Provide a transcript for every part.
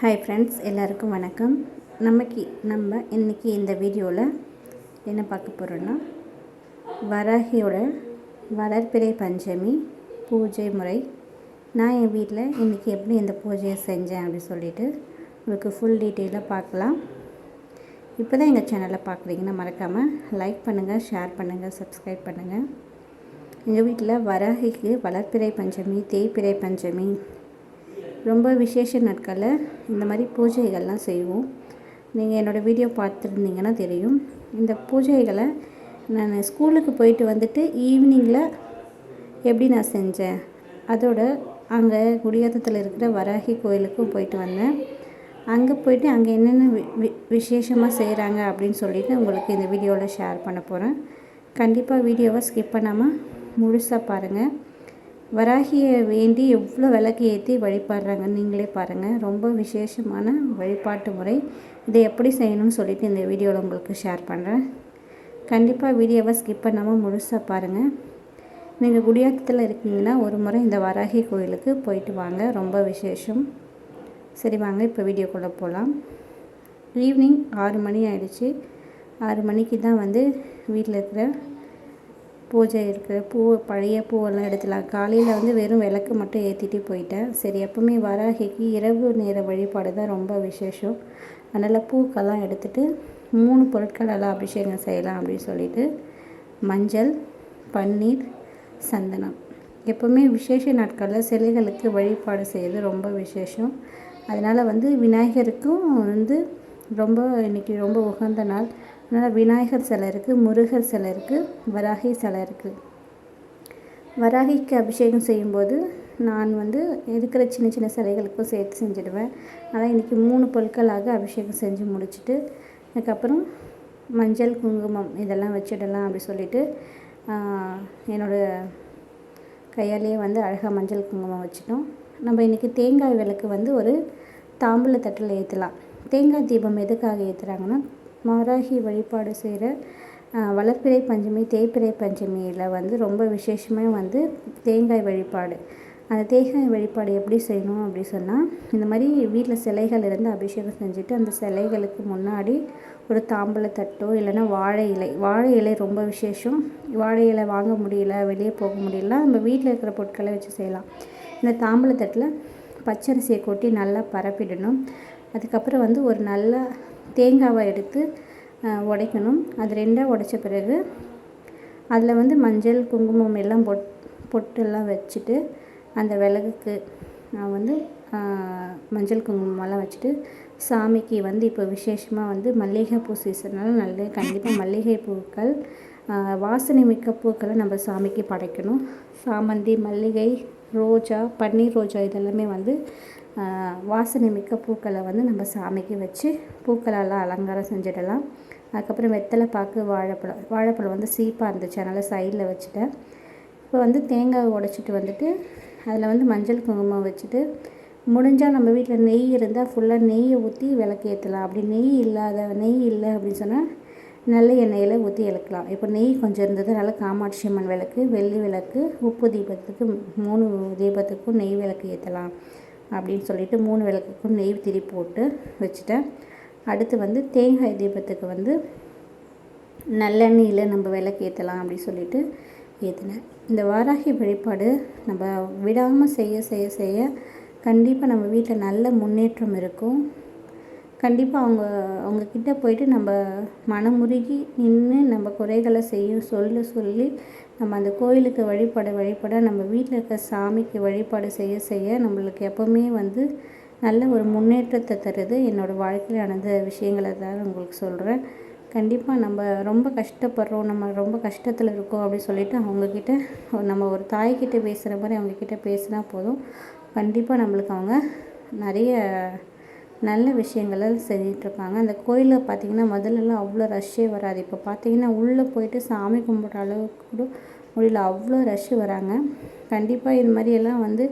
Hi friends எல்லாருக்கும் வணக்கம். நமக்கு நம்ம இன்றைக்கி இந்த வீடியோவில் என்ன பார்க்க போகிறோன்னா வராகியோட வளர்ப்பிறை பஞ்சமி பூஜை முறை. நான் என் வீட்டில் இன்றைக்கி எப்படி இந்த பூஜையை செஞ்சேன் அப்படின்னு சொல்லிட்டு உங்களுக்கு ஃபுல் டீட்டெயிலாக பார்க்கலாம். இப்போ தான் எங்கள் சேனலை பார்க்குறீங்கன்னா மறக்காமல் லைக் பண்ணுங்கள் ஷேர் பண்ணுங்கள் சப்ஸ்கிரைப் பண்ணுங்கள் எங்கள் வீட்டில் வராகிக்கு வளர்ப்பிறை பஞ்சமி தேய்பிறை பஞ்சமி ரொம்ப விசேஷ நாட்களில் இந்த மாதிரி பூஜைகள்லாம் செய்வோம். நீங்கள் என்னோடய வீடியோ பார்த்துருந்தீங்கன்னா தெரியும். இந்த பூஜைகளை நான் ஸ்கூலுக்கு போயிட்டு வந்துட்டு ஈவினிங்கில் எப்படி நான் செஞ்சேன்? அதோட அங்கே குடியாத்தத்தில் இருக்கிற வராகி கோயிலுக்கும் போயிட்டு வந்தேன். அங்கே போயிட்டு அங்கே என்னென்ன வி வி விசேஷமாக செய்கிறாங்க அப்படின்னு சொல்லிட்டு உங்களுக்கு இந்த வீடியோவில் ஷேர் பண்ண போகிறேன் கண்டிப்பாக வீடியோவை ஸ்கிப் பண்ணாமல் முழுசாக பாருங்கள் வராகியை வேண்டி எவ்வளோ விளக்கு ஏற்றி வழிபாடுறாங்க? நீங்களே பாருங்கள் ரொம்ப விசேஷமான வழிபாட்டு முறை. இதை எப்படி செய்யணும்னு சொல்லிட்டு இந்த வீடியோவில் உங்களுக்கு ஷேர் பண்ணுறேன் கண்டிப்பாக வீடியோவை ஸ்கிப் பண்ணாமல் முழுசாக பாருங்கள் நீங்கள் குடியாத்தத்தில் இருக்கீங்கன்னா ஒரு முறை இந்த வராகி கோயிலுக்கு போயிட்டு வாங்க. ரொம்ப விசேஷம். சரி வாங்க. இப்போ வீடியோக்குள்ளே போகலாம். ஈவினிங் ஆறு மணி ஆயிடுச்சு. ஆறு மணிக்கு தான் வந்து வீட்டில் இருக்கிற பூஜை இருக்கிற பூ பழைய பூவெல்லாம் எடுத்துலாம் காலையில் வந்து வெறும் விளக்கு மட்டும் ஏற்றிட்டு போயிட்டேன். சரி எப்பவுமே வராகிக்கு இரவு நேர வழிபாடு தான் ரொம்ப விசேஷம். அதனால் பூக்கெல்லாம் எடுத்துகிட்டு மூணு பொருட்களெல்லாம் அபிஷேகம் செய்யலாம் அப்படின்னு சொல்லிட்டு மஞ்சள் பன்னீர் சந்தனம். எப்போவுமே விசேஷ நாட்களில் சிலைகளுக்கு வழிபாடு செய்கிறது ரொம்ப விசேஷம். அதனால் வந்து விநாயகருக்கும் வந்து ரொம்ப இன்றைக்கி ரொம்ப உகந்த நாள். அதனால் விநாயகர் சிலை இருக்குது முருகர் சிலை இருக்குது வராகி சிலை இருக்குது வராகிக்கு அபிஷேகம் செய்யும்போது நான் வந்து இருக்கிற சின்ன சின்ன சிலைகளுக்கும் சேர்த்து செஞ்சுடுவேன். அதனால் இன்றைக்கி மூணு பொருட்களாக அபிஷேகம் செஞ்சு முடிச்சுட்டு அதுக்கப்புறம் மஞ்சள் குங்குமம் இதெல்லாம் வச்சிடலாம் அப்படி சொல்லிட்டு என்னோடய கையாலேயே வந்து அழகாக மஞ்சள் குங்குமம் வச்சிட்டோம். நம்ம இன்றைக்கி தேங்காய் விளக்கு வந்து ஒரு தாம்பூல தட்டில் ஏற்றலாம் தேங்காய் தீபம் எதுக்காக ஏற்றுறாங்கன்னா மாராகி வழிபாடு செய்கிற வளர்ப்பிறை பஞ்சமி தேய்பிறை பஞ்சமியில் வந்து ரொம்ப விசேஷமாக வந்து தேங்காய் வழிபாடு. அந்த தேங்காய் வழிபாடு எப்படி செய்யணும் அப்படி சொன்னால் இந்த மாதிரி வீட்டில் சிலைகள் இருந்து அபிஷேகம் செஞ்சுட்டு அந்த சிலைகளுக்கு முன்னாடி ஒரு தாம்பூல இல்லைன்னா வாழை இலை வாழை இலை ரொம்ப விசேஷம். வாழை இலை வாங்க முடியல வெளியே போக முடியல நம்ம வீட்டில் இருக்கிற பொருட்களை வச்சு செய்யலாம். இந்த தாம்பூல பச்சரிசியை கொட்டி நல்லா பரப்பிடணும். அதுக்கப்புறம் வந்து ஒரு நல்ல தேங்காவை எடுத்து உடைக்கணும். அது ரெண்டாக உடைச்ச பிறகு அதில் வந்து மஞ்சள் குங்குமம் எல்லாம் பொட் பொட்டெல்லாம் வச்சுட்டு அந்த விளக்குக்கு நான் வந்து மஞ்சள் குங்குமம்லாம் வச்சுட்டு சாமிக்கு வந்து இப்போ விசேஷமாக வந்து மல்லிகைப்பூ சீசனால் நல்ல கண்டிப்பாக மல்லிகை பூக்கள் வாசனை மிக்க பூக்களை நம்ம சாமிக்கு படைக்கணும். சாமந்தி மல்லிகை ரோஜா பன்னீர் ரோஜா இதெல்லாமே வந்து வாசனை மிக்க பூக்களை வந்து நம்ம சாமிக்கு வச்சு பூக்களால் அலங்காரம் செஞ்சிடலாம். அதுக்கப்புறம் வெத்தலை பாக்கு வாழைப்பழம். வாழைப்பழம் வந்து சீப்பாக இருந்துச்சு. அதனால் சைடில் வச்சுட்டேன். இப்போ வந்து தேங்காய் உடைச்சிட்டு வந்துட்டு அதில் வந்து மஞ்சள் குங்குமம் வச்சுட்டு முடிஞ்சால் நம்ம வீட்டில் நெய் இருந்தால் ஃபுல்லாக நெய்யை ஊற்றி விளக்கேற்றலாம் அப்படி நெய் இல்லாத நெய் இல்லை அப்படின்னு சொன்னால் நல்ல எண்ணெயில் ஊற்றி இழக்கலாம். இப்போ நெய் கொஞ்சம் இருந்தது நல்ல காமாட்சி அம்மன் விளக்கு வெள்ளி விளக்கு உப்பு தீபத்துக்கு மூணு தீபத்துக்கும் நெய் விளக்கு ஏற்றலாம் அப்படின்னு சொல்லிட்டு மூணு விளக்குக்கும் நெய் திரி போட்டு வச்சுட்டேன். அடுத்து வந்து தேங்காய் தீபத்துக்கு வந்து நல்லெண்ணெயில் நம்ம விளக்கு ஏற்றலாம் அப்படின்னு சொல்லிட்டு ஏற்றினேன் இந்த வாராகி வழிபாடு நம்ம விடாமல் செய்ய செய்ய செய்ய கண்டிப்பாக நம்ம வீட்டில் நல்ல முன்னேற்றம் இருக்கும். கண்டிப்பாக அவங்க அவங்கக்கிட்ட போயிட்டு நம்ம மனமுருகி நின்று நம்ம குறைகளை செய்யும் சொல்ல சொல்லி நம்ம அந்த கோயிலுக்கு வழிபட வழிபட நம்ம வீட்டில் இருக்க சாமிக்கு வழிபாடு செய்ய செய்ய நம்மளுக்கு எப்போவுமே வந்து நல்ல ஒரு முன்னேற்றத்தை தருது. என்னோடய வாழ்க்கையில் நடந்த விஷயங்களை தான் உங்களுக்கு சொல்கிறேன் கண்டிப்பாக நம்ம ரொம்ப கஷ்டப்படுறோம் நம்ம ரொம்ப கஷ்டத்தில் இருக்கோம் அப்படின்னு சொல்லிட்டு அவங்கக்கிட்ட நம்ம ஒரு தாய்கிட்ட பேசுகிற மாதிரி அவங்கக்கிட்ட பேசினா போதும். கண்டிப்பாக நம்மளுக்கு அவங்க நிறைய நல்ல விஷயங்களை செஞ்சிட்ருக்காங்க. அந்த கோயிலில் பார்த்திங்கன்னா முதல்லலாம் அவ்வளோ ரஷ்ஷே வராது. இப்போ பார்த்திங்கன்னா உள்ளே போயிட்டு சாமி கும்பிட்ற அளவுக்கு கூட முடியல. அவ்வளோ ரஷ்ஷு வராங்க. கண்டிப்பாக இது மாதிரியெல்லாம் வந்து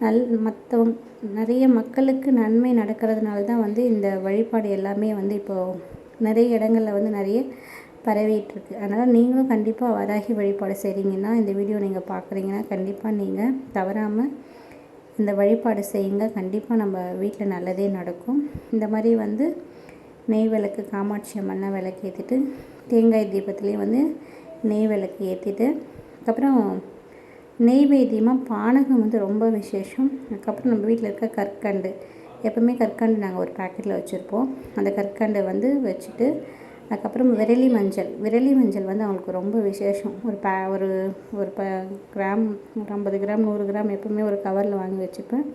நல் மற்றவங்க நிறைய மக்களுக்கு நன்மை நடக்கிறதுனால தான் வந்து இந்த வழிபாடு எல்லாமே வந்து இப்போது நிறைய இடங்களில் வந்து நிறைய பரவிட்டுருக்கு அதனால் நீங்களும் கண்டிப்பாக வராகி வழிபாடு செய்கிறீங்கன்னா இந்த வீடியோ நீங்கள் பார்க்குறீங்கன்னா கண்டிப்பாக நீங்கள் தவறாமல் இந்த வழிபாடு செய்யுங்க. கண்டிப்பாக நம்ம வீட்டில் நல்லதே நடக்கும். இந்த மாதிரி வந்து நெய் விளக்கு காமாட்சி அம்மனை விளக்கு ஏற்றிட்டு தேங்காய் தீபத்துலேயும் வந்து நெய் விளக்கு ஏற்றிட்டு அதுக்கப்புறம் நெய்வேத்தியமாக பானகம் வந்து ரொம்ப விசேஷம். அதுக்கப்புறம் நம்ம வீட்டில் இருக்க கற்கண்டு. எப்போவுமே கற்கண்டு நாங்கள் ஒரு பேக்கெட்டில் வச்சுருப்போம். அந்த கற்கண்டை வந்து வச்சுட்டு அதுக்கப்புறம் விரலி மஞ்சள். விரலி மஞ்சள் வந்து அவங்களுக்கு ரொம்ப விசேஷம். ஒரு பே ஒரு ஒரு ப கிராம் ஒரு ஐம்பது கிராம் நூறு கிராம் எப்போவுமே ஒரு கவரில் வாங்கி வச்சுப்பேன்.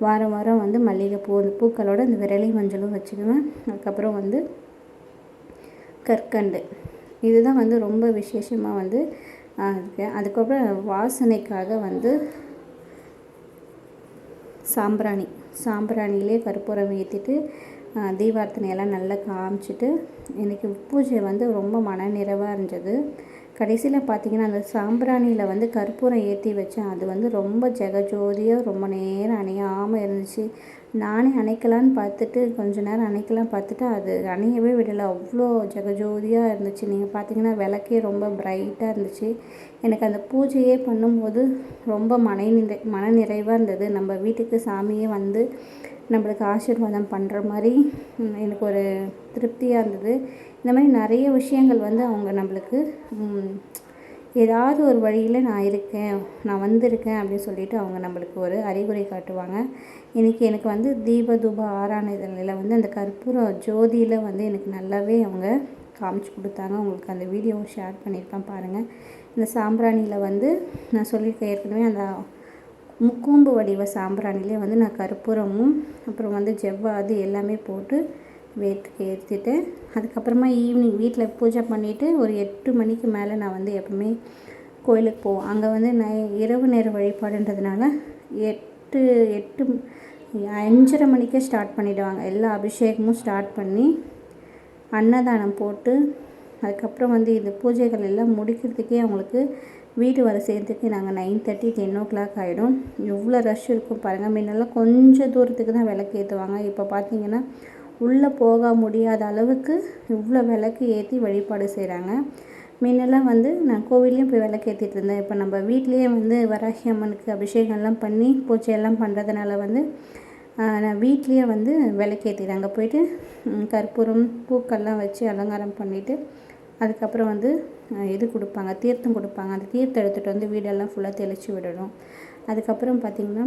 வாரம் வாரம் வந்து மல்லிகைப்பூ அந்த பூக்களோட இந்த விரலி மஞ்சளும் வச்சுக்குவேன். அதுக்கப்புறம் வந்து கற்கண்டு. இதுதான் வந்து ரொம்ப விசேஷமாக வந்து இருக்கு. அதுக்கப்புறம் வாசனைக்காக வந்து சாம்பிராணி. சாம்பிராணிலேயே கற்பூரம் ஏற்றிட்டு தீபார்த்தனையெல்லாம் நல்லா காமிச்சிட்டு எனக்கு பூஜை வந்து ரொம்ப மன நிறைவாக இருந்தது. கடைசியில் பார்த்தீங்கன்னா அந்த சாம்பிராணியில் வந்து கற்பூரம் ஏற்றி வச்சேன் அது வந்து ரொம்ப ஜெகஜோதியாக ரொம்ப நேரம் அணையாமல் இருந்துச்சு. நானே அணைக்கலான்னு பார்த்துட்டு கொஞ்ச நேரம் அணைக்கலாம் பார்த்துட்டு அது அணையவே விடலை. அவ்வளோ ஜெகஜோதியாக இருந்துச்சு. நீங்கள் பார்த்தீங்கன்னா விளக்கே ரொம்ப பிரைட்டாக இருந்துச்சு. எனக்கு அந்த பூஜையே பண்ணும்போது ரொம்ப மன நிறை மன நிறைவாக இருந்தது. நம்ம வீட்டுக்கு சாமியே வந்து நம்மளுக்கு ஆசீர்வாதம் பண்ணுற மாதிரி எனக்கு ஒரு திருப்தியாக இருந்தது. இந்த மாதிரி நிறைய விஷயங்கள் வந்து அவங்க நம்மளுக்கு ஏதாவது ஒரு வழியில் நான் இருக்கேன் நான் வந்திருக்கேன் அப்படின்னு சொல்லிட்டு அவங்க நம்மளுக்கு ஒரு அறிகுறி காட்டுவாங்க. இன்றைக்கி எனக்கு வந்து தீப தூப ஆராதனையில் வந்து அந்த கற்பூரம் ஜோதியில் வந்து எனக்கு நல்லாவே அவங்க காமிச்சு கொடுத்தாங்க. உங்களுக்கு அந்த வீடியோவை ஷேர் பண்ணியிருப்பேன் பாருங்கள் இந்த சாம்பிராணியில் வந்து நான் சொல்லியிருக்கேன் ஏற்கனவே அந்த முக்கூம்பு வடிவ சாம்பிராணிலே வந்து நான் கற்பூரமும் அப்புறம் வந்து ஜவ்வாது எல்லாமே போட்டு வேட்டுக்கு ஏற்றிட்டு அதுக்கப்புறமா ஈவினிங் வீட்டில் பூஜை பண்ணிவிட்டு ஒரு எட்டு மணிக்கு மேலே நான் வந்து எப்பவுமே கோயிலுக்கு போவோம் அங்கே வந்து நான் இரவு நேர வழிபாடுன்றதுனால எட்டு எட்டு அஞ்சரை மணிக்கே ஸ்டார்ட் பண்ணிவிடுவாங்க எல்லா அபிஷேகமும் ஸ்டார்ட் பண்ணி அன்னதானம் போட்டு அதுக்கப்புறம் வந்து இந்த பூஜைகள் எல்லாம் முடிக்கிறதுக்கே அவங்களுக்கு வீடு வர சேர்த்துக்கு நாங்கள் nine thirty ten o'clock ஆகிடும் எவ்வளோ ரஷ் இருக்கும் பாருங்கள் முன்னெல்லாம் கொஞ்சம் தூரத்துக்கு தான் விளக்கு ஏற்றுவாங்க இப்போ பார்த்தீங்கன்னா உள்ளே போக முடியாத அளவுக்கு இவ்வளோ விளக்கு ஏற்றி வழிபாடு செய்கிறாங்க முன்னெல்லாம் வந்து நான் கோவிலையும் போய் விளக்கு ஏற்றிட்டு இருந்தேன். இப்போ நம்ம வீட்லேயே வந்து வராகி அம்மனுக்கு அபிஷேகம்லாம் பண்ணி பூஜையெல்லாம் பண்ணுறதுனால வந்து நான் வீட்லேயே வந்து விளக்கு அங்கே போயிட்டு கற்பூரம் பூக்கள்லாம் வச்சு அலங்காரம் பண்ணிவிட்டு அதுக்கப்புறம் வந்து இது கொடுப்பாங்க தீர்த்தம் கொடுப்பாங்க. அந்த தீர்த்தம் எடுத்துகிட்டு வந்து வீடெல்லாம் ஃபுல்லாக தெளித்து விடணும். அதுக்கப்புறம் பார்த்திங்கன்னா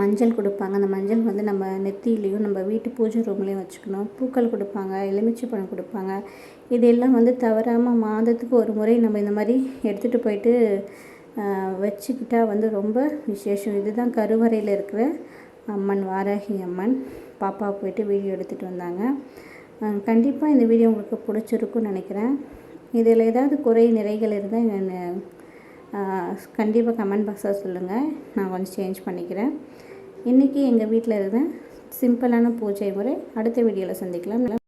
மஞ்சள் கொடுப்பாங்க. அந்த மஞ்சள் வந்து நம்ம நெத்தியிலையும் நம்ம வீட்டு பூஜை ரூம்லேயும் வச்சுக்கணும். பூக்கள் கொடுப்பாங்க எலுமிச்சை பழம் கொடுப்பாங்க. இதெல்லாம் வந்து தவறாமல் மாதத்துக்கு ஒரு முறை நம்ம இந்த மாதிரி எடுத்துகிட்டு போயிட்டு வச்சுக்கிட்டால் வந்து ரொம்ப விசேஷம். இதுதான் கருவறையில் இருக்கிற அம்மன் வாராகி அம்மன். பாப்பா போயிட்டு வீடியோ எடுத்துகிட்டு வந்தாங்க. கண்டிப்பாக இந்த வீடியோ உங்களுக்கு பிடிச்சிருக்குன்னு நினைக்கிறேன். இதில் ஏதாவது குறை நிறைகள் இருந்தால் நான் கண்டிப்பாக கமெண்ட் பாக்ஸாக சொல்லுங்கள் நான் கொஞ்சம் சேஞ்ச் பண்ணிக்கிறேன். இன்றைக்கி எங்கள் வீட்டில் இருந்தேன் சிம்பிளான பூஜை முறை. அடுத்த வீடியோவில் சந்திக்கலாம்.